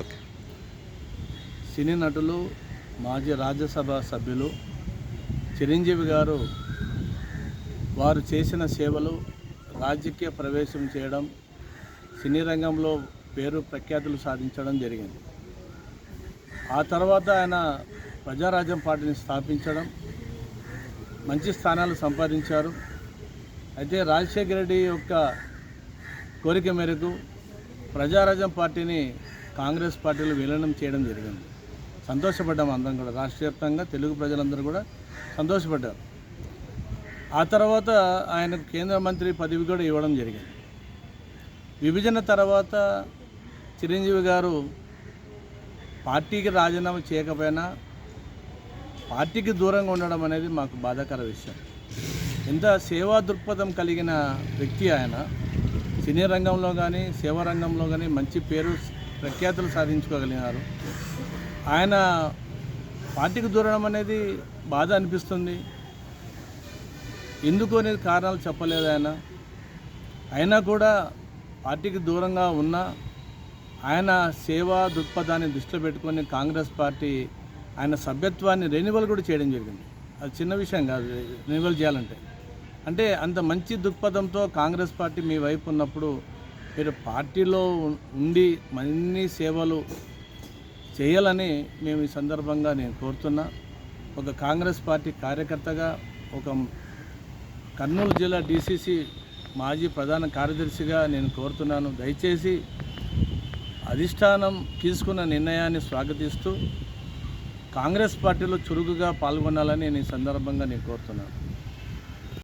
Okay. సినీ నటులు మాజీ రాజ్యసభ సభ్యులు చిరంజీవి గారు వారు చేసిన సేవలు రాజకీయ ప్రవేశం చేయడం సినీ రంగంలో పేరు ప్రఖ్యాతులు సాధించడం జరిగింది. ఆ తర్వాత ఆయన ప్రజారాజ్యం పార్టీని స్థాపించడం మంచి స్థానాలు సంపాదించారు. అయితే రాజశేఖర రెడ్డి యొక్క కోరిక మేరకు ప్రజారాజ్యం పార్టీని కాంగ్రెస్ పార్టీలో విలీనం చేయడం జరిగింది. సంతోషపడ్డాం అందరం కూడా. రాష్ట్ర వ్యాప్తంగా తెలుగు ప్రజలందరూ కూడా సంతోషపడ్డారు. ఆ తర్వాత ఆయనకు కేంద్ర మంత్రి పదవి కూడా ఇవ్వడం జరిగింది. విభజన తర్వాత చిరంజీవి గారు పార్టీకి రాజీనామా చేయకపోయినా పార్టీకి దూరంగా ఉండడం అనేది మాకు బాధాకర విషయం. ఎంత సేవా దృక్పథం కలిగిన వ్యక్తి ఆయన. సినీ రంగంలో కానీ సేవా రంగంలో కానీ మంచి పేరు ప్రఖ్యాతులు సాధించుకోగలిగినారు. ఆయన పార్టీకి దూరడం అనేది బాధ అనిపిస్తుంది. ఎందుకు అనేది కారణాలు చెప్పలేదు ఆయన. అయినా కూడా పార్టీకి దూరంగా ఉన్న ఆయన సేవా దృక్పథాన్ని దృష్టిలో పెట్టుకొని కాంగ్రెస్ పార్టీ ఆయన సభ్యత్వాన్ని రెన్యువల్ కూడా చేయడం జరిగింది. అది చిన్న విషయం కాదు రెన్యువల్ చేయాలంటే. అంటే అంత మంచి దృక్పథంతో కాంగ్రెస్ పార్టీ మీ వైపు ఉన్నప్పుడు మీరు పార్టీలో ఉండి అన్ని సేవలు చేయాలని మేము ఈ సందర్భంగా నేను కోరుతున్నా. ఒక కాంగ్రెస్ పార్టీ కార్యకర్తగా ఒక కర్నూలు జిల్లా డీసీసీ మాజీ ప్రధాన కార్యదర్శిగా నేను కోరుతున్నాను. దయచేసి అధిష్టానం తీసుకున్న నిర్ణయాన్ని స్వాగతిస్తూ కాంగ్రెస్ పార్టీలో చురుకుగా పాల్గొనాలని నేను ఈ సందర్భంగా నేను కోరుతున్నాను.